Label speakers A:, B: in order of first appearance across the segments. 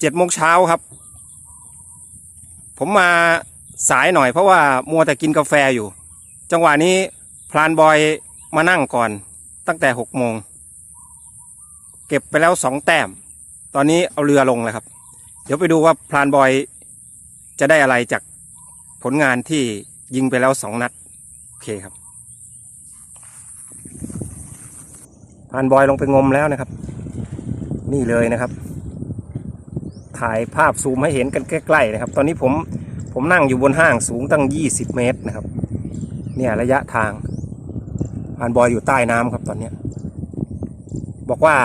A: เจ็ดโมงเช้าครับ ผมมาสายหน่อยเพราะว่ามัวแต่กินกาแฟอยู่ จังหวะนี้พลานบอยมานั่งก่อนตั้งแต่หกโมง เก็บไปแล้วสองแต้ม ตอนนี้เอาเรือลงแล้วครับ เดี๋ยวไปดูว่าพลานบอยจะได้อะไรจากผลงานที่ยิงไปแล้วสองนัด โอเคครับพลานบอยลงไปงมแล้วนะครับ นี่เลยนะครับ ถ่ายภาพซูมให้เห็นกันใกล้ๆนะครับ ตอนนี้ผมผมนั่งอยู่บนห้างสูงตั้ง 20 เมตรนะครับ เนี่ยระยะทางพลานบอยอยู่ใต้น้ำครับตอนเนี้บอกว่า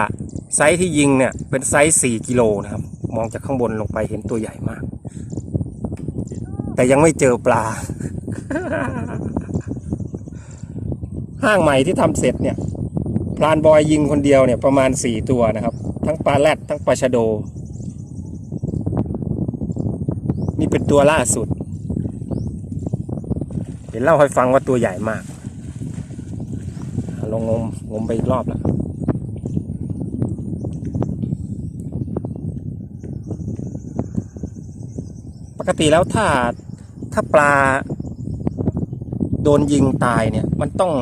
A: ไซส์ที่ยิงเนี่ยเป็นไซส์ 4 กิโลนะครับ มองจากข้างบนลงไปเห็นตัวใหญ่มาก แต่ยังไม่เจอปลา ห้างใหม่ที่ทำเสร็จเนี่ยพรานบอยยิงคนเดียวเนี่ยประมาณ 4 ตัวนะครับ ทั้งปลาแรดทั้งปลาชะโด นี่เป็น ตัวล่าสุดเห็นเล่าให้ฟังว่าตัวใหญ่มาก ลงงมงมไปอีกรอบแล้วปกติแล้วถ้าถ้าปลาโดนยิงตายเนี่ย มันต้อง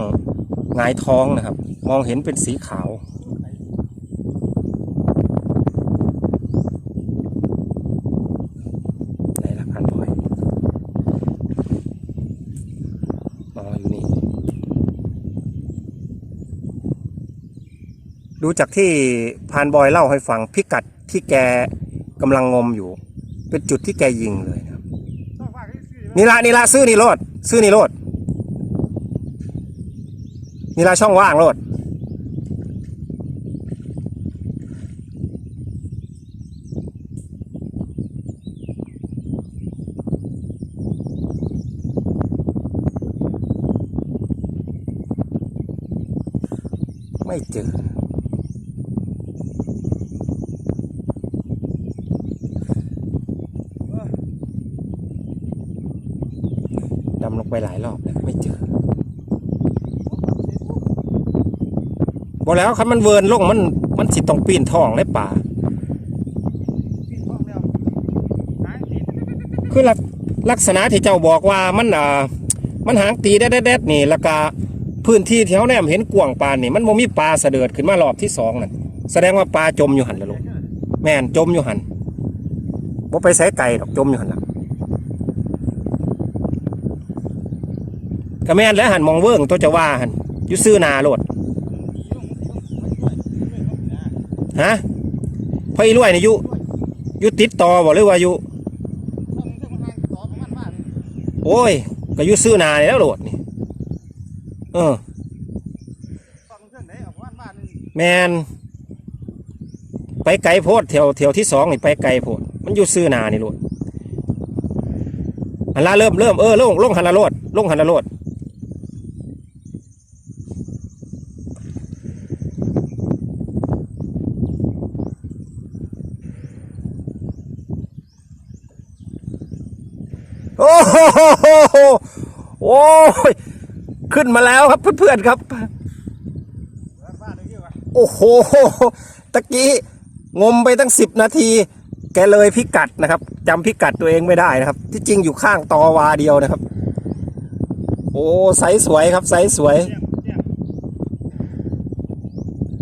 A: หงายท้องนะครับ มองเห็นเป็นสีขาว ไหนล่ะพันบอยอ๋ออยู่นี่ ดูจากที่พานบอยเล่าให้ฟังพิกัดที่แกกำลังงมอยู่ เป็นจุดที่แกยิงเลยนะครับนี่ละนี่ละซื้อนี่โลดซื้อนี่โลดนี่ละช่องว่างโลดไม่เจอ ดำลงไปหลายรอบแล้วไม่เจอบอกแล้วครับมันเวิร์นลงมันมันสิต้องปีนท้องเลยป่าคือลักลักษณะที่เจ้าบอกว่ามันอ่ามันหางตีแดดๆนี่แล้วก็พื้นที่แถวแนมเห็นกวางปลานนี่มันบ่มีปลาเสด็จขึ้นมารอบที่สองนั่นแสดงว่าปลาจมอยู่หันแล้วลูกแม่นจมอยู่หันบ่ไปใส่ไก่ดอกจมอยู่หันละ ก็แม่นแล้วหันมองเวิ้งตัวจะว่าหันยู่ซื้อนาโหลดฮะพ่ออีรวยนี่ยู่อยู่ติดต่อบ่หรือว่ายู่โอ้ยก็ยู่ซื้อนาแล้วโหลดนี่เออแมนไปไกลโพดแถวแถวที่สองนี่ไปไกลโพดมันอยู่ซื้อนานี่โลดหันละเริ่มเริ่มเออลงลงหันละโลดลงหันละโลด โอ้โหโอ้ยขึ้นมาแล้วครับเพื่อนๆครับ โอ้โหตะกี้งมไปตั้งสิบนาที แกเลยพิกัดนะครับจำพิกัดตัวเองไม่ได้นะครับ ที่จริงอยู่ข้างตอวาเดียวนะครับ โอ้ไซส์สวยครับไซส์สวย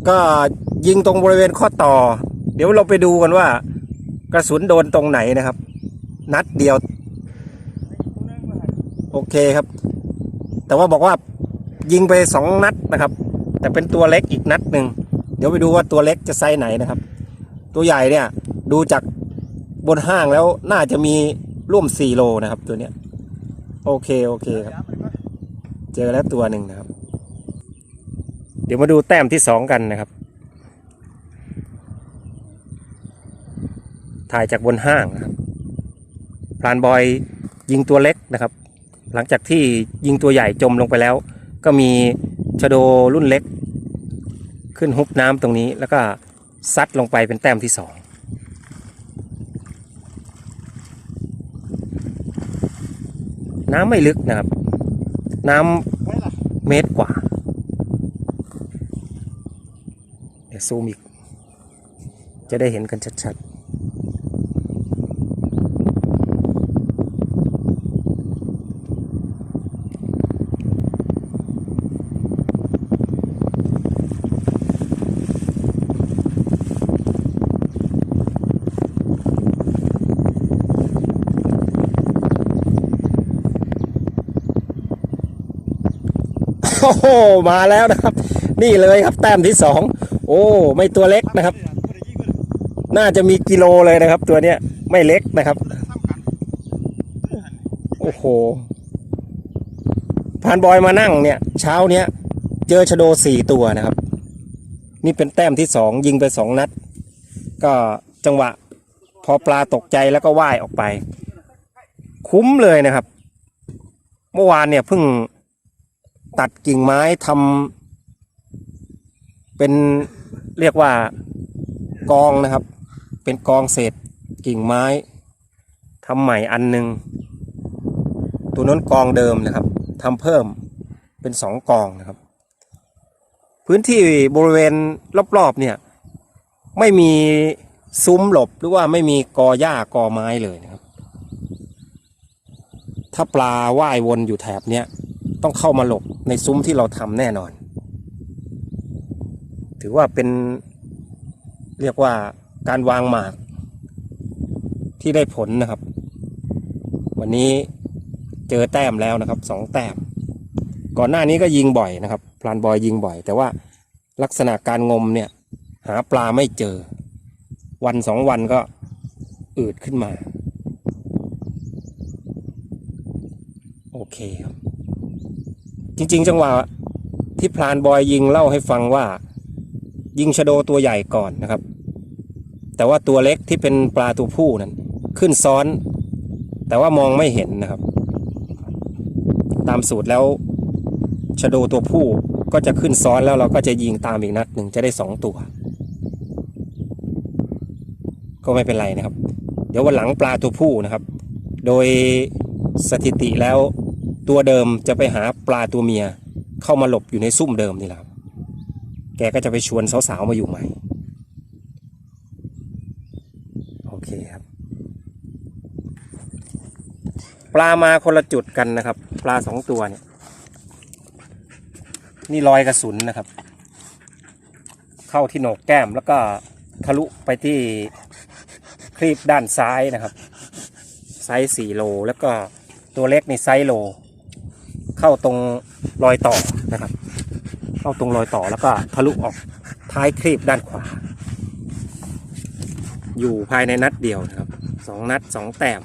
A: ก็ยิงตรงบริเวณข้อต่อ เดี๋ยวเราไปดูกันว่า กระสุนโดนตรงไหนนะครับ นัดเดียว เคครับ แต่ว่าบอกว่ายิงไปสองนัดนะครับ แต่เป็นตัวเล็กอีกนัดหนึ่งเดี๋ยวไปดูว่าตัวเล็กจะไซส์ไหนนะครับ ตัวใหญ่เนี่ยดูจากบนห้างแล้วน่าจะมีร่วมสี่โลนะครับตัวเนี้ย โอเคโอเคครับ เจอแล้วตัวหนึ่งนะครับ เดี๋ยวมาดูแต้มที่สองกันนะครับถ่ายจากบนห้างนะครับพรานบอยยิงตัวเล็กนะครับ หลังจากที่ยิงตัวใหญ่จมลงไปแล้ว ก็มีชโดรุ่นเล็ก ขึ้นฮุบน้ำตรงนี้ แล้วก็ซัดลงไปเป็นแต้มที่สองน้ำไม่ลึกนะครับ น้ำเมตรกว่า เดี๋ยวซูมอีก จะได้เห็นกันชัดๆ โอ้โหมาแล้วนะครับ นี่เลยครับแต้มที่สองโอ้ไม่ตัวเล็กนะครับ น่าจะมีกิโลเลยนะครับ ตัวเนี้ยไม่เล็กนะครับ โอ้โหพานบอยมานั่งเนี่ย เช้าเนี้ยเจอชะโดสี่ตัวนะครับ นี่เป็นแต้มที่สองยิงไปสองนัด ก็จังหวะ พอปลาตกใจแล้วก็ว่ายออกไป คุ้มเลยนะครับ เมื่อวานเนี่ยเพิ่ง ตัดกิ่งไม้ทำเป็นเรียกว่ากองนะครับ เป็นกองเศษกิ่งไม้ทำใหม่อันหนึ่งตัวนั้นกองเดิมนะครับทำเพิ่มเป็นสองกองนะครับ พื้นที่บริเวณรอบๆเนี่ยไม่มีซุ้มหลบหรือว่าไม่มีกอหญ้ากอไม้เลยนะครับ ถ้าปลาว่ายวนอยู่แถบเนี้ย ต้องเข้ามาหลบในซุ้มที่เราทำแน่นอน ถือว่าเป็นเรียกว่าการวางหมากที่ได้ผลนะครับ วันนี้เจอแต้มแล้วนะครับสองแต้ม ก่อนหน้านี้ก็ยิงบ่อยนะครับพลานบอยยิงบ่อย แต่ว่าลักษณะการงมเนี่ยหาปลาไม่เจอ วันสองวันก็อืดขึ้นมา โอเคครับ จริง ๆ จังหวะที่พลานบอยยิงเล่าให้ฟังว่า ยิงชะโดตัวใหญ่ก่อนนะครับ แต่ว่าตัวเล็กที่เป็นปลาตัวผู้นั้น ขึ้นซ้อน แต่ว่ามองไม่เห็นนะครับ ตามสูตรแล้วชะโดตัวผู้ก็จะขึ้นซ้อนแล้วเราก็จะยิงตามอีกนัดหนึ่งจะได้สองตัว ก็ไม่เป็นไรนะครับ เดี๋ยววันหลังปลาตัวผู้นะครับ โดยสถิติแล้ว ตัวเดิมจะไปหาปลาตัวเมีย เข้ามาหลบอยู่ในซุ่มเดิมนี่แหละครับ แกก็จะไปชวนสาวๆมาอยู่ใหม่ โอเคครับ ปลามาคนละจุดกันนะครับ ปลาสองตัวเนี่ย นี่รอยกระสุนนะครับ เข้าที่โหนกแก้มแล้วก็ทะลุไปที่ครีบด้านซ้ายนะครับ ไซส์สี่โล แล้วก็ตัวเล็กในไซส์โล เข้าตรงรอยต่อนะครับ เข้าตรงรอยต่อแล้วก็ทะลุออกท้ายครีบด้านขวา อยู่ภายในนัดเดียวนะครับสองนัดสองแต้ม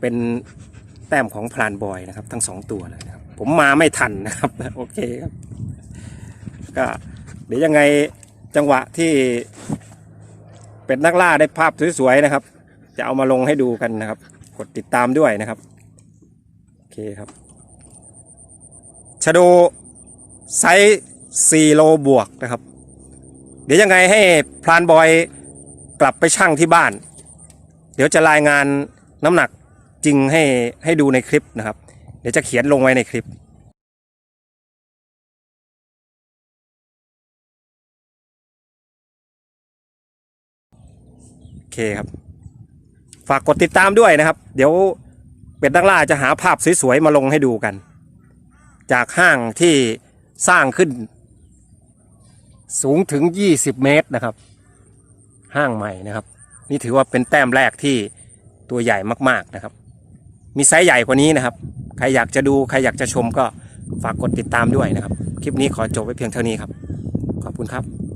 A: เป็นแต้มของพลานบอยนะครับ ทั้งสองตัวเลยนะครับ ผมมาไม่ทันนะครับโอเคครับก็เดี๋ยวยังไงจังหวะที่เป็นนักล่าได้ภาพสวยๆนะครับ จะเอามาลงให้ดูกันนะครับ กดติดตามด้วยนะครับ คครับชะโดไซส์4โลบวกนะครับ เดี๋ยวยังไงให้พลานบอยกลับไปชั่งที่บ้าน เดี๋ยวจะรายงานน้ำหนักจริงให้ให้ดูในคลิปนะครับ เดี๋ยวจะเขียนลงไว้ในคลิปโอเคครับ ฝากกดติดตามด้วยนะครับ เดี๋ยว เป็ดนักล่าจะหาภาพสวยๆมาลงให้ดูกัน จากห้างที่สร้างขึ้น สูงถึง 20 เมตรนะครับ ห้างใหม่นะครับ นี่ถือว่าเป็นแต้มแรกที่ตัวใหญ่มากๆนะครับ มีไซส์ใหญ่กว่านี้นะครับ ใครอยากจะดูใครอยากจะชมก็ฝากกดติดตามด้วยนะครับ คลิปนี้ขอจบไว้เพียงเท่านี้ครับ ขอบคุณครับ